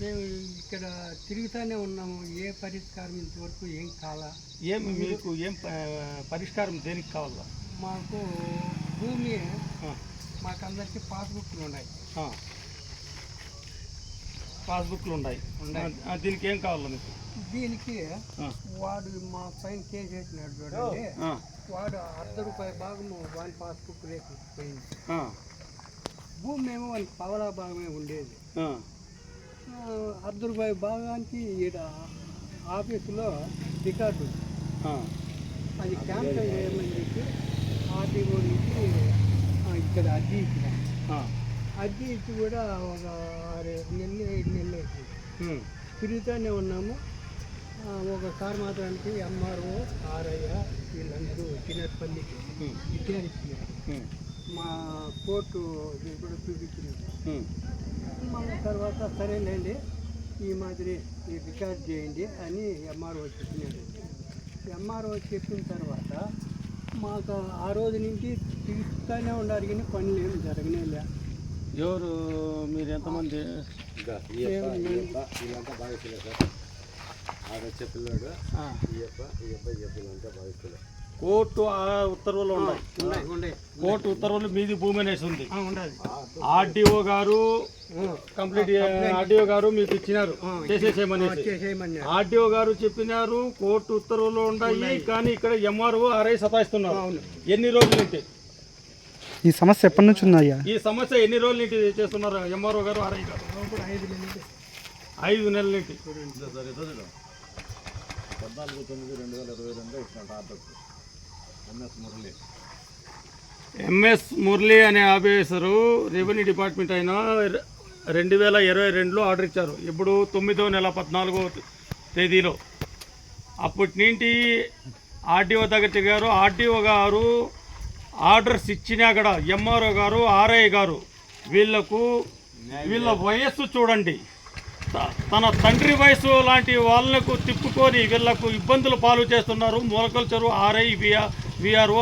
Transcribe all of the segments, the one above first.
మేము ఇక్కడ తిరుగుతూనే ఉన్నాము. ఏ పరిష్కారం ఇంతవరకు ఏం కాలా? ఏం మీకు ఏం పరిష్కారం దేనికి కావాలా? మాకు భూమి ఆ, మాకందరికీ పాస్బుక్లు ఉన్నాయి. పాస్బుక్లు ఉన్నాయి. దీనికి ఏం కావాలా మీకు? దీనికి వాడు మా పైన కేసు వేసినాడు చూడండి. వాడు అర్ధ రూపాయి భాగము వాని పాస్బుక్ రేపు పోయింది. ఆ, భూమి ఏమో వానికి పవలా భాగమే ఉండేది. ఆ, ఆ, అర్ధ రూపాయి భాగానికి ఈడ ఆఫీసులో రికార్డు. అది క్యాన్సల్ చేయమని చెప్పి ఆర్టీఓ నుంచి ఇక్కడ అద్దె ఇచ్చిన. అద్దె ఇచ్చి కూడా ఒక ఆరు నెలలు ఏడు నెలలు అవుతుంది. తిరుగుతూనే ఉన్నాము. ఆ, ఒకసారి మాత్రానికి ఎంఆర్ఓ ఆర్ఐ వీళ్ళందరూ చిన్నపల్లికి ఉమ్, మా కోర్టు కూడా చూపించినారు మళ్ళీ తర్వాత సరేలేండి ఈ మాదిరి ఈ రికార్డ్ చేయండి అని ఎంఆర్ఓ చెప్పినాడు. ఎంఆర్ఓ చెప్పిన తర్వాత మాకు ఆ రోజు నుంచి తిరుగుతూనే ఉండాలి కానీ పనులు ఏమి జరగనే లే ఎవరు మీరు ఎంతమంది? వీళ్ళంతా భావిస్తులే సార్. ఆడ వచ్చే పిల్లోడు ఆ, ఈ అప్ప ఈ అప్ప ఈ వీళ్ళంతా భావిస్తులే కోర్టు ఆ ఉత్తర్వులు ఉన్నాయి. కోర్టు ఉత్తర్వులు మీది భూమి అనేసి ఉంది. ఆర్డీఓ గారు కంప్లీట్ ఆర్డీఓ గారు మీకు ఇచ్చినారు. చేసేయమన్నారు. ఆర్డీఓ గారు చెప్పినారు కోర్టు ఉత్తర్వులు ఉన్నాయి కానీ ఇక్కడ ఎంఆర్ఓ ఆర్ఐ సతాయిస్తున్నారు. అవును. ఎన్ని రోజుల నుంచి ఈ సమస్య ఎప్పటి నుంచి ఉందయ్యా? ఈ సమస్య ఎన్ని రోజుల నుంచి చేస్తున్నారు ఎంఆర్ఓ గారు ఆర్ఐ గారు? ఐదు నెలలు నుంచి పద్నాలుగు తొమ్మిది రెండు వేల ఇరవై రెండు order M S Murali M S Murali అనే ఆఫీసరు రెవెన్యూ డిపార్ట్మెంట్ అయిన రెండు వేల ఇరవై రెండులో ఆర్డర్ ఇచ్చారు. ఇప్పుడు తొమ్మిదో నెల పద్నాలుగో తేదీలో. అప్పటి నుండి ఆర్డీఓ దగ్గర తిరిగారు ఆర్డీఓ గారు ఆర్డర్స్ ఇచ్చినా కూడా ఎంఆర్ఓ గారు ఆర్ఐ గారు వీళ్ళకు వీళ్ళ వయస్సు చూడండి. తన తండ్రి వయసు లాంటి వాళ్ళకు తిప్పుకొని వీళ్ళకు ఇబ్బందులు పాలు చేస్తున్నారు. మూలకల చెరువు ఆర్ఐ విఆర్ విఆర్ఓ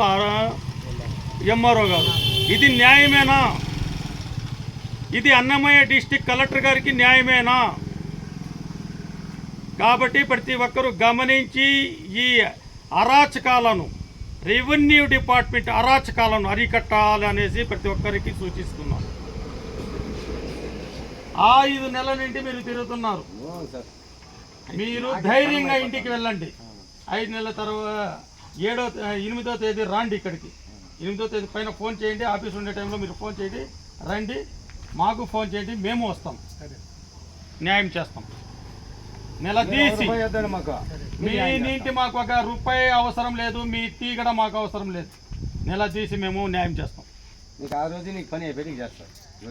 ఎంఆర్ఓ గారు. ఇది న్యాయమేనా? ఇది అన్నమయ్య డిస్టిక్ కలెక్టర్ గారికి న్యాయమేనా? కాబట్టి ప్రతి ఒక్కరూ గమనించి ఈ అరాచకాలను రెవెన్యూ డిపార్ట్మెంట్ అరాచకాలను అరికట్టాలి అనేసి ప్రతి ఒక్కరికి సూచిస్తున్నాం. ఆ ఐదు నెలల నుండి మీరు తిరుగుతున్నారు. మీరు ధైర్యంగా ఇంటికి వెళ్ళండి. ఐదు నెలల తర్వాత ఏడో ఎనిమిదో తేదీ రండి ఇక్కడికి. ఎనిమిదో తేదీ పైన ఫోన్ చేయండి ఆఫీస్ ఉండే టైంలో మీరు ఫోన్ చేయండి రండి మాకు ఫోన్ చేయండి మేము వస్తాం. న్యాయం చేస్తాం. నెల తీసి. మాకు. మీ నీటి మాకు ఒక రూపాయి అవసరం లేదు మీ కూడా మాకు అవసరం లేదు. నెల తీసి మేము న్యాయం చేస్తాం. నీకు ఆ రోజు నీకు పని అయిపోయి నీకు చేస్తాను